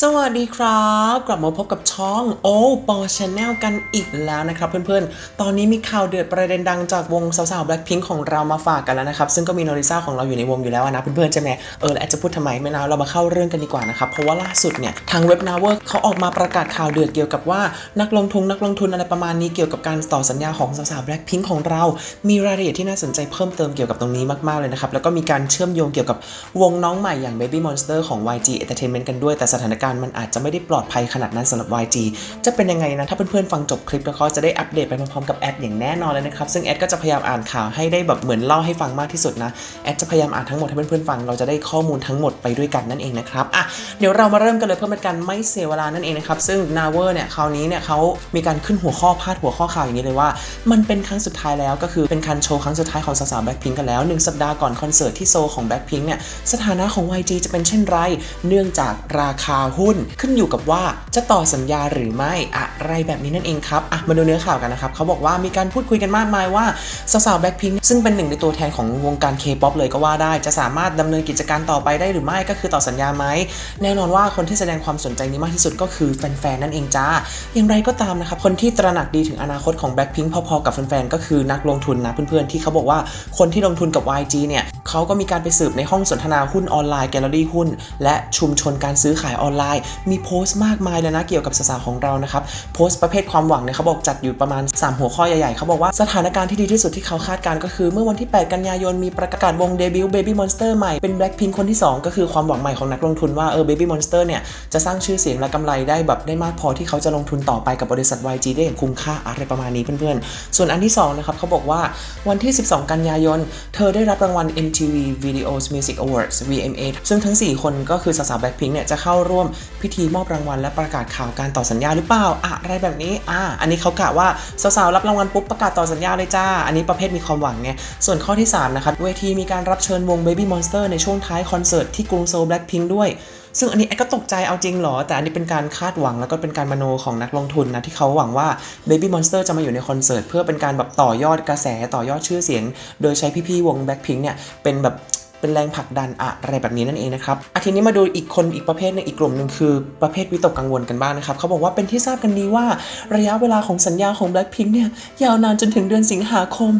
สวัสดีครับ กลับมาพบกับช่องโอปอชแนลกันอีกแล้วนะครับ เพื่อนๆ ตอนนี้มีข่าวเดือดประเด็นดังจากวงสาวๆ Blackpink ของเรามาฝากกันแล้วนะครับ ซึ่งก็มีโนริซ่าของเราอยู่ในวงอยู่แล้วนะ เพื่อนๆใช่ไหมเออแล้วแอดจะพูดทำไมไม่นาเรามาเข้าเรื่องกันดีกว่านะครับ เพราะว่าล่าสุดเนี่ย ทางเว็บนาเวอร์เขาออกมาประกาศข่าวเดือดเกี่ยวกับว่านักลงทุนนักลงทุนอะไรประมาณนี้เกี่ยวกับการต่อสัญญาของสาวๆ Blackpink ของเรา มีรายละเอียดที่น่าสนใจเพิ่มเติมเกี่ยวกับตรงนี้มากๆเลยนะครับแล้วก็มีการเชื่อมโยงเกี่ยวกับวงน้องใหม่อย่าง Baby Monster ของ YG Entertainment กันด้วยแต่สถานการณ์มันอาจจะไม่ได้ปลอดภัยขนาดนั้นสำหรับ YG จะเป็นยังไงนะ ถ้าเพื่อนๆฟังจบคลิปแล้วก็จะได้อัปเดตไปพร้อมๆกับแอดอย่างแน่นอนเลยนะครับ ซึ่งแอดก็จะพยายามอ่านข่าวให้ได้แบบเหมือนเล่าให้ฟังมากที่สุดนะ แอดจะพยายามอ่านทั้งหมดให้เพื่อนๆฟัง เราจะได้ข้อมูลทั้งหมดไปด้วยกันนั่นเองนะครับ อะ เดี๋ยวเรามาเริ่มกันเลยเพื่อเป็นการไม่เสียเวลานั่นเองนะครับ ซึ่ง Naver เนี่ยคราวนี้เนี่ยเขามีการขึ้นหัวข้อพาดหัวข้อข่าวอย่างนี้เลยว่า มันเป็นครั้งสุดท้ายแล้วก็คือเป็นการโชว์ครั้งสุดท้ายของสาวๆ Blackpink กันแล้วหนึ่งสัปดาห์ก่อนคอนเสิร์ตที่โซของ Blackpink เนี่ยสถานะของ YG จะเป็นเช่นไร เนื่องจากราคาหุ้น ขึ้นอยู่กับว่าจะต่อสัญญาหรือไม่อะไรแบบนี้นั่นเองครับอะมาดูเนื้อข่าวกันนะครับเขาบอกว่ามีการพูดคุยกันมากมายว่าสาวๆ Blackpink ซึ่งเป็นหนึ่งในตัวแทนของวงการ K-POP เลยก็ว่าได้ จะสามารถดำเนินกิจการต่อไปได้หรือไม่ก็คือต่อสัญญาไหมแน่นอนว่าคนที่แสดงความสนใจนี้มากที่สุดก็คือแฟนๆนั่นเองจ้าอย่างไรก็ตามนะครับคนที่ตระหนักดีถึงอนาคตของ Blackpink พอๆกับแฟนๆก็คือนักลงทุนนะเพื่อนๆที่เขาบอกว่าคนที่ลงทุนกับ YG เนี่ย เขาก็มีการไปสืบในห้องสนทนาหุ้นออนไลน์แกลเลอรี่หุ้น และชุมชนการซื้อขายออนไลน์ มีโพสต์มากมายเลยนะเกี่ยวกับสาวของเรานะครับ โพสต์ประเภทความหวังเนี่ยเขาบอกจัดอยู่ประมาณ 3 หัวข้อใหญ่ๆ เขาบอกว่าสถานการณ์ที่ดีที่สุดที่เขาคาดการณ์ก็คือเมื่อวันที่ 8 กันยายนมีประกาศวงเดบิวต์ Baby Monster ใหม่เป็น Blackpink คนที่ 2 ก็คือความหวังใหม่ของนักลงทุนว่าเออ Baby Monster เนี่ยจะสร้างชื่อเสียงและกำไรได้แบบได้มากพอที่เขาจะลงทุนต่อไปกับบริษัท YG ได้อย่างคุ้มค่าอะไรประมาณนี้เพื่อนๆ ส่วนอันที่2นะครับเขาบอกว่าวันที่ 12 กันยายน เธอได้รับรางวัล MTV Videos Music Awards VMA ซึ่งทั้ง 4 คนก็คือสาวๆแบ็คพิงค์เนี่ยจะเข้าร่วมพิธีมอบรางวัลและประกาศข่าวการต่อสัญญาหรือเปล่าอะไรแบบนี้อ่าอันนี้เขากะว่าสาวๆรับรางวัลปุ๊บประกาศต่อสัญญาเลยจ้า อันนี้ประเภทมีความหวังไงส่วนข้อที่ 3 นะครับเวทีมีการรับเชิญวง Baby Monster ในช่วงท้ายคอนเสิร์ตที่กรุงโซลแบ็คพิงค์ด้วย ซึ่งอันนี้แอดก็ตกใจเอาจริงเหรอ แต่อันนี้เป็นการคาดหวังแล้วก็เป็นการมโนของนักลงทุนนะที่เขาหวังว่า Baby Monster จะมาอยู่ในคอนเสิร์ตเพื่อเป็นการแบบต่อยอดกระแสต่อยอดชื่อเสียง โดยใช้พี่ๆวง Blackpink เนี่ยเป็นแบบเป็นแรงผลักดันอะไรแบบนี้นั่นเองนะครับอาทีนี้มาดูอีกคนอีกประเภทนึงอีกกลุ่มหนึ่งคือประเภทวิตกกังวลกันบ้างนะครับเขาบอกว่าเป็นที่ทราบกันดีว่าระยะเวลาของสัญญาของ Blackpink เนี่ยยาวนานจนถึงเดือนสิงหาคม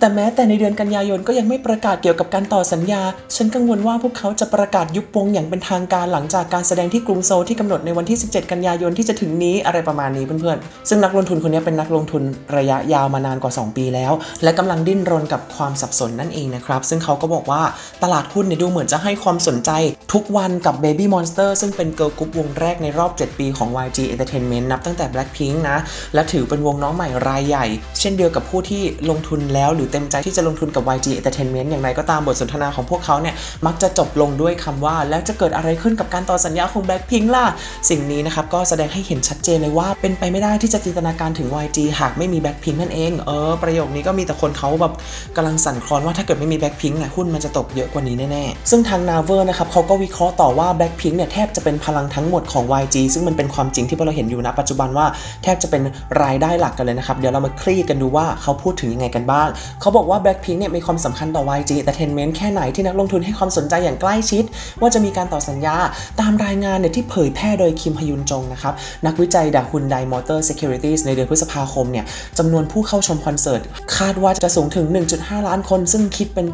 แต่แม้แต่ในเดือนกันยายนก็ยังไม่ประกาศเกี่ยวกับการต่อสัญญา ฉันกังวลว่าพวกเขาจะประกาศยุบวงอย่างเป็นทางการหลังจากการแสดงที่กรุงโซลที่กำหนดในวันที่ 17 กันยายนที่จะถึงนี้อะไรประมาณนี้เพื่อนๆ ซึ่งนักลงทุนคนนี้เป็นนักลงทุนระยะยาวมานานกว่า 2 ปีแล้ว และกำลังดิ้นรนกับความสับสนนั่นเองนะครับ ซึ่งเขาก็บอกว่าตลาดหุ้นเนี่ยดูเหมือนจะให้ความสนใจ ทุกวันกับ Baby Monster ซึ่งเป็นเกิร์ลกรุ๊ปวงแรกในรอบ 7 ปีของ YG Entertainment นับตั้งแต่ Blackpink นะและถือเป็นวงน้องใหม่รายใหญ่ เช่นเดียวกับผู้ที่ลงทุนแล้วหรือเต็มใจที่จะลงทุนกับ YG Entertainment อย่างไรก็ตามบทสนทนาของพวกเขาเนี่ยมักจะจบลงด้วยคำว่า แล้วจะเกิดอะไรขึ้นกับการต่อสัญญาของ Blackpink ล่ะ สิ่งนี้นะครับก็แสดงให้เห็นชัดเจนเลยว่า เป็นไปไม่ได้ที่จะจินตนาการถึง YG หากไม่มี Blackpink นั่นเอง เออ ประโยคนี้ก็มีแต่คนเขาแบบกำลังสั่นคลอนว่าถ้าเกิดไม่มี Blackpink อะหุ้นมันจะตกเยอะกว่านี้แน่ๆ ซึ่งทาง Naver นะครับเขาก็วิเคราะห์ต่อว่า Blackpink เนี่ยแทบจะเป็นพลังทั้งหมดของ YG ซึ่งมันเป็นความจริงที่พวกเราเห็นอยู่ณปัจจุบันว่าแทบจะเป็นรายได้หลักกันเลยนะครับเดี๋ยวเรามาคลี่กันดูว่าเขาพูดถึงยังไงกันบ้างเขาบอกว่า Blackpink เนี่ยมีความสำคัญต่อ YG Entertainment แค่ไหนที่นักลงทุนให้ความสนใจอย่างใกล้ชิด ว่าจะมีการต่อสัญญาตามรายงานเนี่ยที่เผยแพร่โดยคิมฮยุนจงนะครับนักวิจัยดาฮุนไดมอเตอร์ Securities ในเดือนพฤษภาคมเนี่ยจำนวนผู้เข้าชมคอนเสิร์ต คาดว่าจะสูงถึง 1.5 ล้านคน ซึ่งคิดเป็น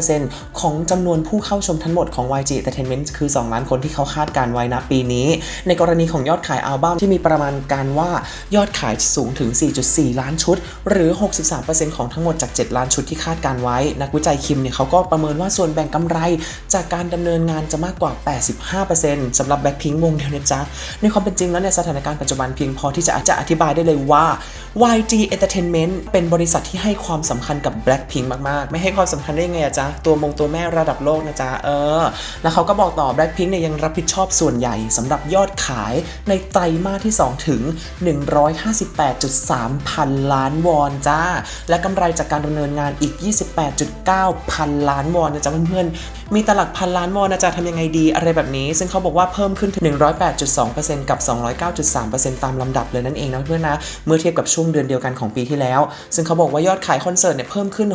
75%ของจำนวนผู้เข้าชมทั้งหมดของ YG Entertainment คือ 2 ล้านคนที่เขาคาดการไว้นะปีนี้ ในกรณีของยอดขายอัลบั้มที่มีประมาณการว่ายอดขายสูงถึง 4.4 ล้านชุด หรือ 63%ของทั้งหมดจาก 7ล้านชุดที่คาดการไว้ นักวิจัยคิมเนี่ยเขาก็ประเมินว่าส่วนแบ่งกำไร จากการดำเนินงานจะมากกว่า 85%สำหรับ Blackpink วงเดียวนะจ๊ะ ในความเป็นจริงแล้วเนี่ยสถานการณ์ปัจจุบันเพียงพอที่จะอาจจะอธิบายได้เลยว่า YG Entertainment เป็นบริษัทที่ให้ความสำคัญกับ Blackpink มาก ๆ ไม่ให้ความสำคัญได้ไงอะจ๊ะ ตัวมงตัวแม่ระดับโลกนะจ๊ะ เออ แล้วเขาก็บอกต่อ Blackpink เนี่ยยังรับผิดชอบส่วนใหญ่สำหรับยอดขายในไตรมาสที่ 2 ถึง 158.3 พันล้านวอนจ้า และกำไรจากการดำำเนินงานอีก 28.9 พันล้านวอนนะจ๊ะเพื่อนๆ มีตลักพันล้านวอนนะจ๊ะทำยังไงดีอะไรแบบนี้ ซึ่งเขาบอกว่าเพิ่มขึ้นถึง 108.2%กับ 209.3%ตามลำดับเลยนั่นเองนะเพื่อนนะเมื่อเทียบกับช่วงเดือนเดียวกันของปีที่แล้ว ซึ่งเขาบอกว่ายอดขายคอนเสิร์ตเนี่ยเพิ่มขึ้น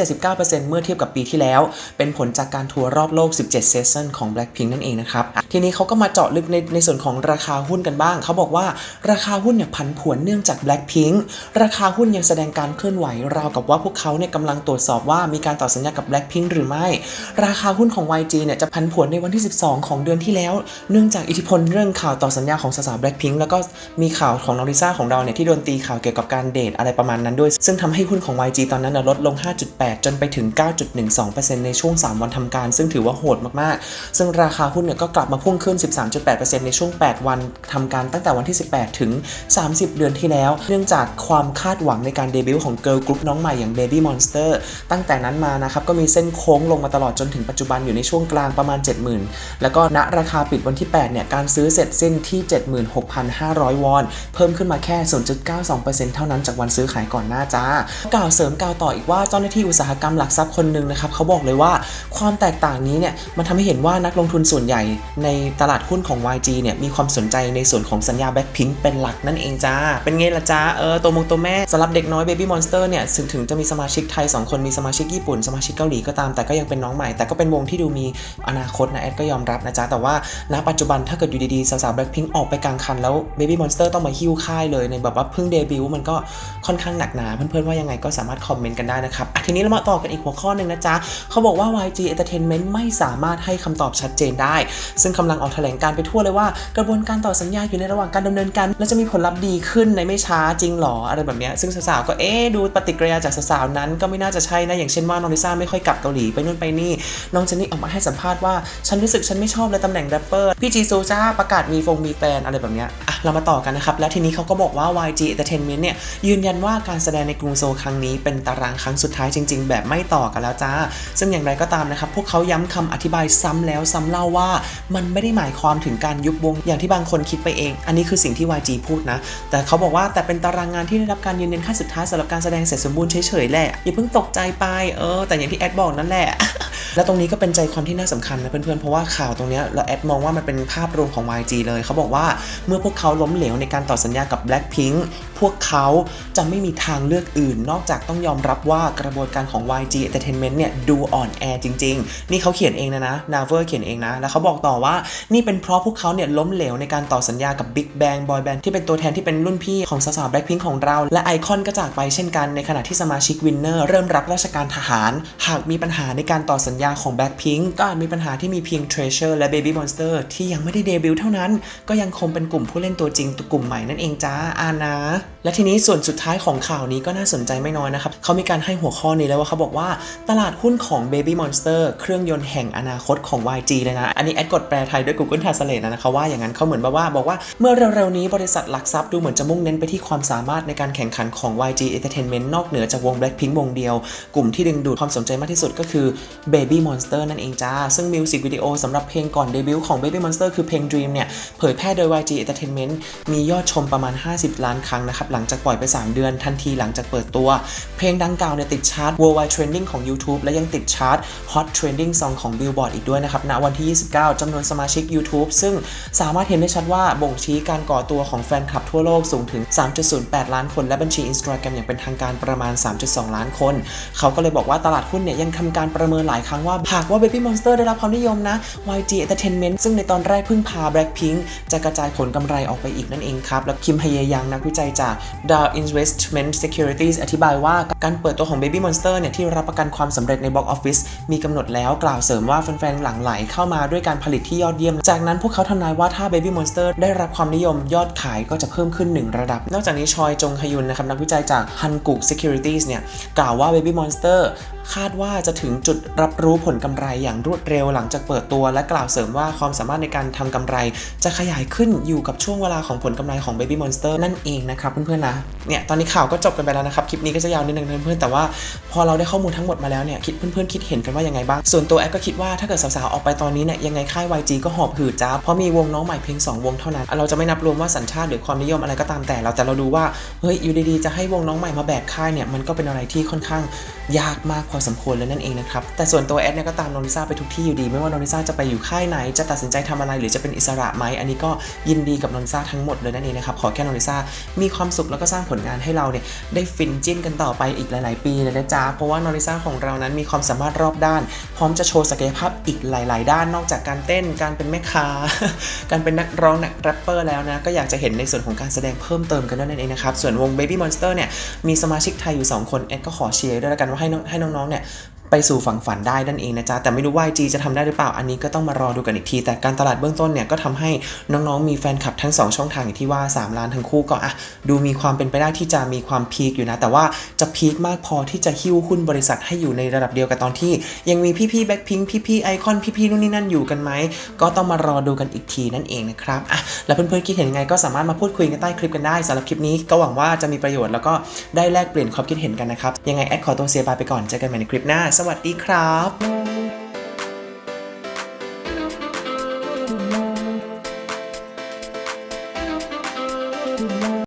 679%เมื่อเทียบกับปีที่แล้ว เป็นผลจากการทัวร์รอบโลก 17 เซสชั่นของ Blackpink นั่นเองนะครับทีนี้เขาก็มาเจาะลึกในในส่วนของราคาหุ้นกันบ้าง เขาบอกว่าราคาหุ้นเนี่ยผันผวนเนื่องจาก Blackpink ราคาหุ้นยังแสดงการเคลื่อนไหวราวกับว่าวกเขาเนี่ยกำลังตรวจสอบว่ามีการต่อสัญญากับ Blackpink หรือไม่ ราคาหุ้นของ YG เนี่ยจะผันผวนในวันที่ 12 ของเดือนที่แล้ว เนื่องจากอิทธิพลเรื่องข่าวต่อสัญญาของสาวๆ Blackpink แล้วก็มีข่าวของนอริซ่าของเราเนี่ยที่โดนตีข่าวเกี่ยวกับการเดทอะไรประมาณนั้นด้วย ซึ่งทำให้หุ้นของ YG ตอนนั้นลดลง 5.8 จนไปถึง 9.12%ในช่วง 3 วันทำการ ซึ่งถือว่าโหดมากๆ ซึ่งราคาหุ้นเนี่ยก็กลับมาพุ่งขึ้น 13.8%ในช่วง 8 วันทำการตั้งแต่วันที่ 18 ถึง 30 เดือนที่แล้ว เนื่องจากความคาดหวังในการเดบิวต์ของเกิร์ลกรุ๊ปน้องใหม่อย่าง Baby Monster ตั้งแต่นั้นมานะครับก็มีเส้นโค้งลงมาตลอดจนถึงปัจจุบันอยู่ในช่วงกลางประมาณ 70,000 แล้วก็ณราคาปิดวันที่ 8 เนี่ยการซื้อเสร็จสิ้นที่ 76,500 วอน เพิ่มขึ้นมาแค่ 0.92%เท่านั้นจากวันซื้อขายก่อนหน้าจ้ากล่าวเสริมกล่าวต่ออีกว่าเจ้าหน้าที่อุตสาหกรรมหลักทรัพย์คนหนึ่งนะครับเขาบอกเลยว่าความแตกต่างนี้เนี่ยมันทำให้เห็นว่านักลงทุนส่วนใหญ่ในตลาดหุ้นของ YG เนี่ยมีความสนใจในส่วนของสัญญา Blackpink เป็นหลักนั่นเองจ้าเป็นไงล่ะจ้าเออตัวมงตัวแม่สำหรับเด็กน้อย Baby Monster เนี่ยถึงถึงจะมีสมาชิกไทย 2 คนมีสมาชิกญี่ปุ่น สมาชิกเกาหลีก็ตามแต่ก็ยังเป็นน้องใหม่ แต่ก็เป็นวงที่ดูมีอนาคตนะแอดก็ยอมรับนะจ๊ะ แต่ว่าณปัจจุบันถ้าเกิดอยู่ดีๆ สาวๆ Blackpink ออกไปกลางคันแล้ว Baby Monster ต้องมาฮิ้วค่ายเลยในแบบว่าเพิ่งเดบิวต์มันก็ค่อนข้างหนักหนาเพื่อนๆว่ายังไงก็สามารถคอมเมนต์กันได้นะครับทีนี้เรามาต่อกันอีกหัวข้อหนึ่งนะจ๊ะเขาบอกว่า YG Entertainment ไม่สามารถให้คำตอบชัดเจนได้ ซึ่งกำลังออกแถลงการไปทั่วเลยว่ากระบวนการต่อสัญญาอยู่ในระหว่างการดำเนินการ และจะมีผลลัพธ์ดีขึ้นในไม่ช้าจริงหรออะไรแบบนี้ซึ่งสาวๆก็เอ๊ดูปฏิกิริยาจากสาวๆนั้นก็ไม่น่าจะใช่นะอย่างเช่นว่าน้องลิซ่าไม่ค่อยกลับเกาหลีไปนู่นไปนี่น้องเจนนี่ออกมาให้สัมภาษณ์ว่าฉันรู้สึกฉันไม่ชอบเลยตำแหน่งแรปเปอร์พี่จีซูจ้าประกาศมีฟงมีแฟนอะไรแบบเนี้ยอะ เรามาต่อกันนะครับ แล้วทีนี้เขาก็บอกว่า YG Entertainment เนี่ยยืนยันว่าการแสดงในกรุงโซลครั้งนี้เป็นตารางครั้งสุดท้ายจริง ๆ แบบไม่ต่อกันแล้วจ้า ซึ่งอย่างไรก็ตามนะครับ พวกเขาย้ำคำอธิบายซ้ำแล้วซ้ำเล่าว่า มันไม่ได้หมายความถึงการยุบวงอย่างที่บางคนคิดไปเอง อันนี้คือสิ่งที่ YG พูดนะ แต่เขาบอกว่าแต่เป็นตารางงานที่ได้รับการยืนยันขั้นสุดท้ายสำหรับการแสดงเสร็จสมบูรณ์เฉยๆแหละอย่าเพิ่งตกใจไปเออ แต่อย่างที่แอดบอกนั่นแหละและตรงนี้ก็เป็นใจความที่น่าสำคัญนะเพื่อนๆเพราะว่าข่าวตรงนี้เราแอดมองว่ามันเป็นภาพรวมของ YG เลยเขาบอกว่าเมื่อพวกเขาล้มเหลวในการต่อสัญญากับ Blackpink พวกเขาจะไม่มีทางเลือกอื่น นอกจากต้องยอมรับว่ากระบวนการของ YG Entertainment เนี่ยดูอ่อนแอจริง ๆ นี่เขาเขียนเองนะนะ Naver เขียนเองนะ แล้วเขาบอกต่อว่านี่เป็นเพราะพวกเขาเนี่ยล้มเหลวในการต่อสัญญากับ Big Bang Boy Band ที่เป็นตัวแทนที่เป็นรุ่นพี่ของสาวๆ Blackpink ของเรา และไอคอนก็จากไปเช่นกันในขณะที่สมาชิกวินเนอร์เริ่มรับราชการทหาร หากมีปัญหาในการต่อสัญญาของ Blackpink ก็อาจมีปัญหาที่มีเพียง Treasure และ Baby Monster ที่ยังไม่ได้เดบิวต์เท่านั้น ก็ยังคงเป็นกลุ่มผู้เล่นตัวจริงตัวกลุ่มใหม่นั่นเองจ้าอานะ และทีนี้ส่วนสุดท้ายของข่าวนี้ก็น่าสนใจไม่น้อยนะครับเขามีการให้หัวข้อนี้แล้วว่าเขาบอกว่าตลาดหุ้นของ Baby Monster เครื่องยนต์แห่งอนาคตของ YG เลยนะ อันนี้แอดกดแปลไทยด้วย Google Translate นะเขาว่าอย่างนั้นเขาเหมือนแบบว่าบอกว่าเมื่อเร็วๆนี้บริษัทหลักทรัพย์ดูเหมือนจะมุ่งเน้นไปที่ความสามารถในการแข่งขันของ YG Entertainment นอกเหนือจากวง Blackpink วงเดียว กลุ่มที่ดึงดูดความสนใจมากที่สุดก็คือ Baby Monster นั่นเองจ้าซึ่งมิวสิกวิดีโอสำหรับเพลงก่อนเดบิวต์ของ Baby Monster คือเพลง Dream เนี่ยเผยแพร่โดย YG Entertainment มียอดชมประมาณ 50 ล้านครั้งนะครับหลังจากปล่อยไป 3 เดือนทันทีหลังจากเปิดตัว เพลงดังกล่าวเนี่ยติดชาร์ต Worldwide Trending ของ YouTube และยังติดชาร์ต Hot Trending Song ของ Billboard อีกด้วยนะครับณวันที่ 29จำนวนสมาชิก YouTube ซึ่งสามารถเห็นได้ชัดว่าบ่งชี้การก่อตัวของแฟนคลับทั่วโลกสูงถึง 3.08 ล้านคน และบัญชี Instagram อย่างเป็นทางการประมาณ 3.2 ล้านคน เขาก็เลยบอกว่าตลาดหุ้นเนี่ยยังทำการประเมินหลายครั้งว่าหากว่า Baby Monster ได้รับความนิยมนะ YG Entertainment ซึ่งในตอนแรกพิ่งพา Blackpink จะกระจายผลกำไรออกไปอีกนั่นเองครับ แล้วคิมฮเยยังนักวิจัยจาก Dow Investment Securities อธิบายว่าการเปิดตัวของ Baby Monster เนี่ยที่รับประกันความสำเร็จใน Box Office มีกำหนดแล้วกล่าวเสริมว่าแฟนๆหลั่งไหลเข้ามาด้วยการผลิตที่ยอดเยี่ยม จากนั้นพวกเขาทำนายว่าถ้า Baby Monster ได้รับความนิยมยอดขายก็จะเพิ่มขึ้น 1 ระดับ นอกจากนี้ชอยจงฮยุนนะครับนักวิจัยจาก Hankook Securities เนี่ยกล่าวว่า Baby Monster คาดว่าจะถึงจุดรับรู้ผลกำไรอย่างรวดเร็วหลังจากเปิดตัว และกล่าวเสริมว่าความสามารถในการทำกำไร จะขยายขึ้นอยู่กับช่วงเวลาของผลกำไรของ Baby Monster นั่นเองนะครับเพื่อนๆนะเนี่ยตอนนี้ข่าวก็จบกันไปแล้วนะครับ คลิปนี้ก็จะยาวนิดนึงเพื่อนๆแต่ว่าพอเราได้ข้อมูลทั้งหมดมาแล้วเนี่ยคิดเพื่อนๆคิดเห็นกันว่ายังไงบ้าง ส่วนตัวแอดก็คิดว่าถ้าเกิดสาวๆออกไปตอนนี้เนี่ยยังไงค่าย YG ก็หอบหืดจ้าเพราะมีวงน้องใหม่เพียงสองวงเท่านั้น เราจะไม่นับรวมว่าสัญชาติหรือความนิยมอะไรก็ตามแต่เราแต่เราดูว่าเฮ้ยอยู่ดีๆจะให้วงน้องใหม่มาแบกค่ายเนี่ยมันก็เป็นอะไรที่ค่อนข้างยากมากพอสมควรเลยนั่นเองนะครับ แต่ส่วนตัวแอดเนี่ยก็ตามโนริซาไปทุกที่อยู่ดี ไม่ว่าโนริซาจะไปอยู่ค่ายไหน จะตัดสินใจทำอะไรหรือจะเป็นอิสระไหมอันนี้ก็ยินดีกับโนริซาทั้งหมดเลยนั่นเองนะครับขอแค่โนริซามีความสุขแล้วก็สร้างผลงานให้เราเนี่ยได้ฟินจิ้นกันต่อไปอีกหลาย ๆ ปีเลยนะจ๊ะเพราะว่าโนริซาของเรานั้นมีความสามารถรอบด้าน พร้อมจะโชว์ศักยภาพอีกหลาย ๆ ด้านนอกจากการเต้นการเป็นแม่ค้าการเป็นนักร้องนักแรปเปอร์แล้วนะก็อยากจะเห็นในส่วนของการแสดงเพิ่มเติมกันด้วยนั่นเองนะครับส่วนวง Baby Monster เนี่ยมีสมาชิกไทยอยู่ 2 คนแอดก็ขอเชียร์ด้วยกันว่าให้น้องให้น้องเนี่ย ไปสู่ฝั่งฝันได้นั่นเองนะจ๊ะ แต่ไม่รู้ว่า YG จะทำได้หรือเปล่า อันนี้ก็ต้องมารอดูกันอีกที แต่การตลาดเบื้องต้นเนี่ยก็ทำให้น้องๆ มีแฟนคลับทั้ง 2 ช่องทางอย่างที่ว่า 3 ล้านทั้งคู่ก็อะดูมีความเป็นไปได้ที่จะมีความพีคอยู่นะ แต่ว่าจะพีคมากพอที่จะหิ้วหุ้นบริษัทให้อยู่ในระดับเดียวกับตอนที่ ยังมีพี่ๆแบ็คพิงพี่ๆไอคอนพี่ๆนู่นนี่นั่นอยู่กันไหมก็ต้องมารอดูกันอีกทีนั่นเองนะครับอะแล้วเพื่อนๆคิดเห็นยังไงก็สามารถมาพูดคุยกันใต้คลิปกันได้สำหรับคลิปนี้ก็หวังว่าจะมีประโยชน์แล้วก็ได้แลกเปลี่ยนความคิดเห็นกันนะครับยังไงแอดขอตัวเสียบายไปก่อนเจอกันใหม่ในคลิปหน้าสวัสดีครับ